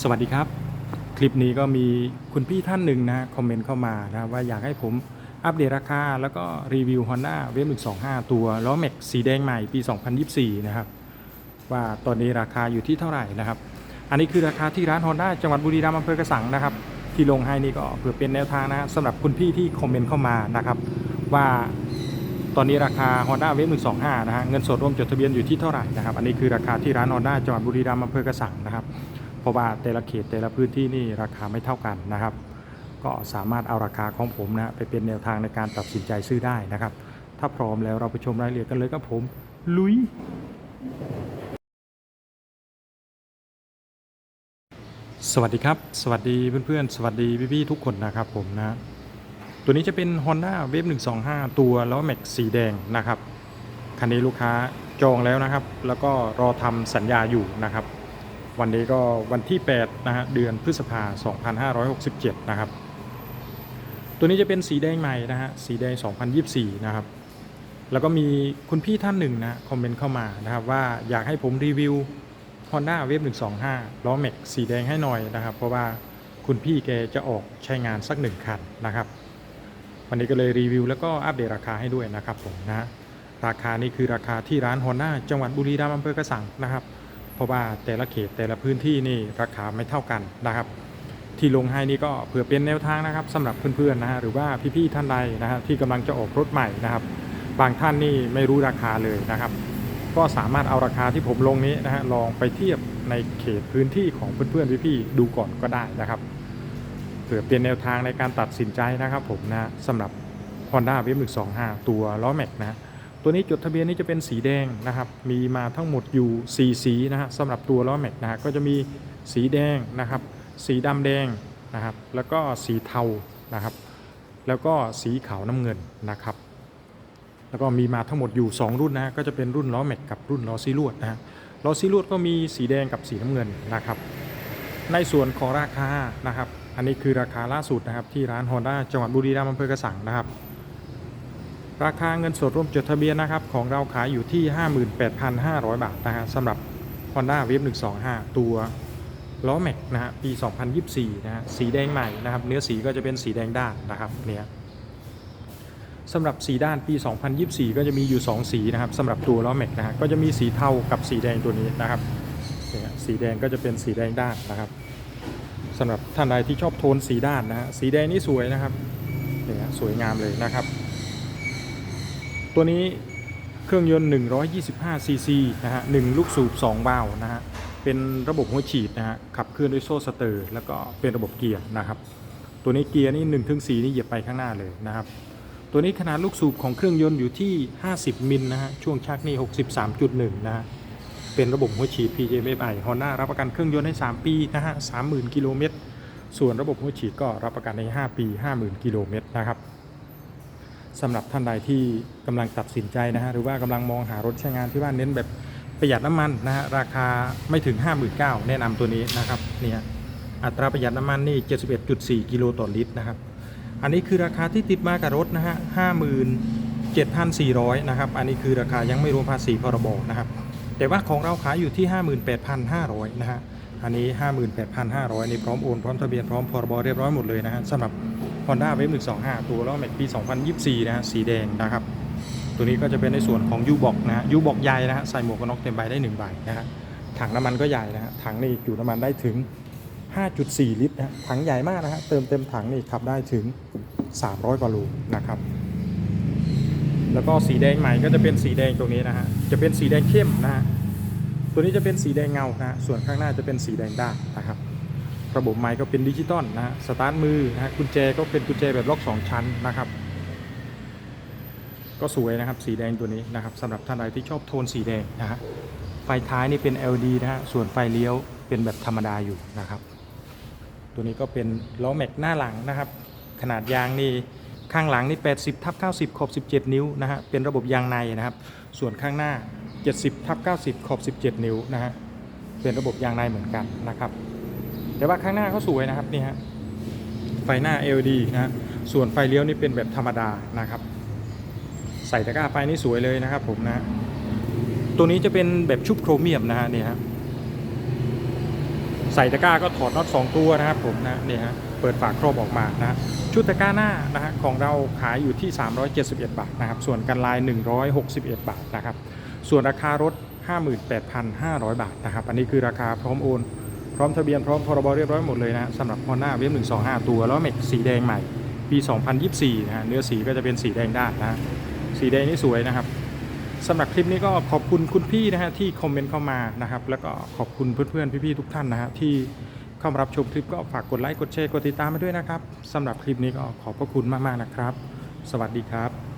สวัสดีครับ คลิปนี้ก็มีคุณพี่ท่านหนึ่งนะคอมเมนต์เข้ามานะว่าอยากให้ผมอัปเดตราคา แล้วก็รีวิว Honda w a v 125 ตัวล้อแม็กสีแดงใหม่ปี 2024 นะครับ ว่าตอนนี้ราคาอยู่ที่เท่าไหร่นะครับ อันนี้คือราคาที่ร้าน Honda จังหวัดบุรีรัมย์อำเภอกระสังนะครับ ที่ลงให้นี่ก็เพื่อเป็นแนวทางนะสำหรับคุณพี่ที่คอมเมนต์เข้ามานะครับ ว่าตอนนี้ราคา Honda w a v 125 นะฮะเงินสดรวมจดทะเบียนอยู่ที่เท่าไหร่นะครับอันนี้คือราคาที่ร้าน Honda จังหวัดบุรีรัมย์อำเภอกระสังนะครับ เพราะว่าแต่ละเขตแต่ละพื้นที่นี่ราคาไม่เท่ากันนะครับ ก็สามารถเอาราคาของผมนะไปเป็นแนวทางในการตัดสินใจซื้อได้นะครับ ถ้าพร้อมแล้วเราไปชมรายละเอียดกันเลยครับผม ลุย สวัสดีครับ สวัสดีเพื่อนๆ สวัสดีพี่ๆทุกคนนะครับผมนะตัวนี้จะเป็น Honda w a v 125 ตัวล้อแม็กสีแดงนะครับ คันนี้ลูกค้าจองแล้วนะครับ แล้วก็รอทำสัญญาอยู่นะครับ วันนี้ก็วันที่8นะฮะเดือนพฤษภา2567 นะครับ ตัวนี้จะเป็นสีแดงใหม่นะฮะสีแดง 2024 นะครับ แล้วก็มีคุณพี่ท่านหนึ่งนะคอมเมนต์เข้ามานะครับว่าอยากให้ผมรีวิว Honda w a v 125 ล้อแม็กสีแดงให้หน่อยนะครับ เพราะว่าคุณพี่แกจะออกใช้งานสักหนึ่งคันนะครับ วันนี้ก็เลยรีวิวแล้วก็อัปเดตราคาให้ด้วยนะครับผมนะราคานี่คือราคาที่ร้าน Honda จังหวัดบุรีรัมย์อำเภอกระสังนะครับ ราะว่าแต่ละเขตแต่ละพื้นที่นี่ราคาไม่เท่ากันนะครับ ที่ลงให้นี่ก็เผื่อเป็นแนวทางนะครับสำหรับเพื่อนๆนะฮะหรือว่าพี่ๆท่านใดนะฮะที่กำลังจะออกรถใหม่นะครับ บางท่านนี่ไม่รู้ราคาเลยนะครับ ก็สามารถเอาราคาที่ผมลงนี้นะฮะลองไปเทียบในเขตพื้นที่ของเพื่อนๆพี่ๆดูก่อนก็ได้นะครับเผื่อเป็นแนวทางในการตัดสินใจนะครับผมนะสำหรับ Honda w a v 125 ตัวล้อแม็กนะ ตัวนี้จดทะเบียนนี่จะเป็นสีแดงนะครับ มีมาทั้งหมดอยู่ 4 สีนะฮะสำหรับตัวล้อแม็กนะฮะก็จะมีสีแดงนะครับ สีดำแดงนะครับ แล้วก็สีเทานะครับ แล้วก็สีขาวน้ำเงินนะครับ แล้วก็มีมาทั้งหมดอยู่ 2 รุ่นนะฮะก็จะเป็นรุ่นล้อแม็กกับรุ่นล้อซีลวดนะฮะล้อซีลวดก็มีสีแดงกับสีน้ำเงินนะครับ ในส่วนของราคานะครับ อันนี้คือราคาล่าสุดนะครับที่ร้าน Honda จังหวัดบุรีรัมย์อำเภอกระสังนะครับ ราคาเงินสดร่วมจดทะเบียนนะครับของเราขายอยู่ที่ 58,500 บาทนะฮะสำหรับ Honda w a v 125 ตัวล้อแม็กนะฮะปี 2024 นะฮะสีแดงใหม่นะครับ เนื้อสีก็จะเป็นสีแดงด้านนะครับเนี่ยสำหรับสีด้านปี 2024 ก็จะมีอยู่ 2 สีนะครับสำหรับตัวล้อแม็กนะฮะก็จะมีสีเทากับสีแดงตัวนี้นะครับเนี่ยสีแดงก็จะเป็นสีแดงด้านนะครับสำหรับท่านใดที่ชอบโทนสีด้านนะฮะสีแดงนี่สวยนะครับเนี่ยสวยงามเลยนะครับ ตัวนี้เครื่องยนต์ 125 ซีซีนะฮะหนึ่งลูกสูบ2วาล์วนะฮะ เป็นระบบหัวฉีดนะฮะ ขับเคลื่อนด้วยโซ่สเตอร์ แล้วก็เป็นระบบเกียร์นะครับ ตัวนี้เกียร์นี่1ถึง4นี่เหยียบไปข้างหน้าเลยนะครับ ตัวนี้ขนาดลูกสูบของเครื่องยนต์อยู่ที่ 50 มิลนะฮะ ช่วงชักนี่ 63.1 นะฮะ เป็นระบบหัวฉีด PJMFI Honda รับประกันเครื่องยนต์ให้ 3 ปีนะฮะ 30,000 กิโลเมตร ส่วนระบบหัวฉีดก็รับประกันใน 5 ปี 50,000 กิโลเมตรนะครับ สำหรับท่านใดที่กำลังตัดสินใจนะฮะหรือว่ากำลังมองหารถใช้งานที่บ้านเน้นแบบประหยัดน้ำมันนะฮะราคาไม่ถึง 59,000แนะนำตัวนี้นะครับเนี่ยอัตราประหยัดน้ำมันนี่ 71.4 กิโลต่อลิตรนะครับ อันนี้คือราคาที่ติดมากับรถนะฮะ57,400นะครับอันนี้คือราคายังไม่รวมภาษีพรบนะครับแต่ว่าของเราขายอยู่ที่ 58,500นะฮะอันนี้ 58,500นี่พร้อมโอนพร้อมทะเบียนพร้อมพรบเรียบร้อยหมดเลยนะฮะสำหรับ Honda w a v 125 ตัวแล้อแม็กปี 2024 นะฮะสีแดงนะครับ ตัวนี้ก็จะเป็นในส่วนของยูบอกนะฮะยูบอกใหญ่นะฮะใส่หมวกกันน็อกเต็มใบได้1ใบนะฮะถังน้ำมันก็ใหญ่นะฮะถังนี่จุน้ำมันได้ถึง 5.4 ลิตรนะฮะถังใหญ่มากนะฮะเติมเต็มถังนี่ขับได้ถึง 300 กว่าโลนะครับแล้วก็สีแดงใหม่ก็จะเป็นสีแดงตรงนี้นะฮะ จะเป็นสีแดงเข้มนะฮะ ตัวนี้จะเป็นสีแดงเงานะฮะ ส่วนข้างหน้าจะเป็นสีแดงด้านนะครับ ระบบไม้ก็เป็นดิจิตอลนะฮะสตาร์ทมือนะฮะกุญแจก็เป็นกุญแจแบบล็อก 2 ชั้นนะครับ ก็สวยนะครับสีแดงตัวนี้นะครับสำหรับท่านใดที่ชอบโทนสีแดงนะฮะไฟท้ายนี่เป็น LED นะฮะส่วนไฟเลี้ยวเป็นแบบธรรมดาอยู่นะครับ ตัวนี้ก็เป็นล้อแม็กหน้าหลังนะครับ ขนาดยางนี่ข้างหลังนี่ 80ทับ90 ขอบ 17 นิ้วนะฮะ เป็นระบบยางในนะครับ ส่วนข้างหน้า 70ทับ90 ขอบ 17 นิ้วนะฮะ เป็นระบบยางในเหมือนกันนะครับ แต่ว่าข้างหน้าเขาสวยนะครับนี่ฮะไฟหน้า LED นะฮะส่วนไฟเลี้ยวนี่เป็นแบบธรรมดานะครับ ใส่ตะกร้าไฟนี่สวยเลยนะครับ ผมนะตัวนี้จะเป็นแบบชุบโครเมียมนะฮะนี่ฮะใส่ตะกร้าก็ถอดน็อต2ตัวนะครับผมนะนี่ฮะเปิดฝาครอบออกมานะฮะชุดตะกร้าหน้านะฮะของเราขายอยู่ที่ 371 บาทนะครับ ส่วนกันลาย 161 บาทนะครับ ส่วนราคารถ 58,500 บาทนะครับ อันนี้คือราคาพร้อมโอน พร้อมทะเบียนพร้อมพรบเรียบร้อยหมดเลยนะสำหรับ Honda w a v 125 ตัว แล้วเมกสีแดงใหม่ ปี 2024 นะฮะเนื้อสีก็จะเป็นสีแดงด้านนะฮะสีแดงนี่สวยนะครับสำหรับคลิปนี้ก็ขอบคุณคุณพี่นะฮะที่คอมเมนต์เข้ามานะครับแล้วก็ขอบคุณเพื่อนๆพี่ๆทุกท่านนะฮะที่เข้ามารับชมคลิปก็ฝากกดไลค์กดแชร์กดติดตามมาด้วยนะครับสำหรับคลิปนี้ก็ขอบพระคุณมากๆนะครับ สวัสดีครับ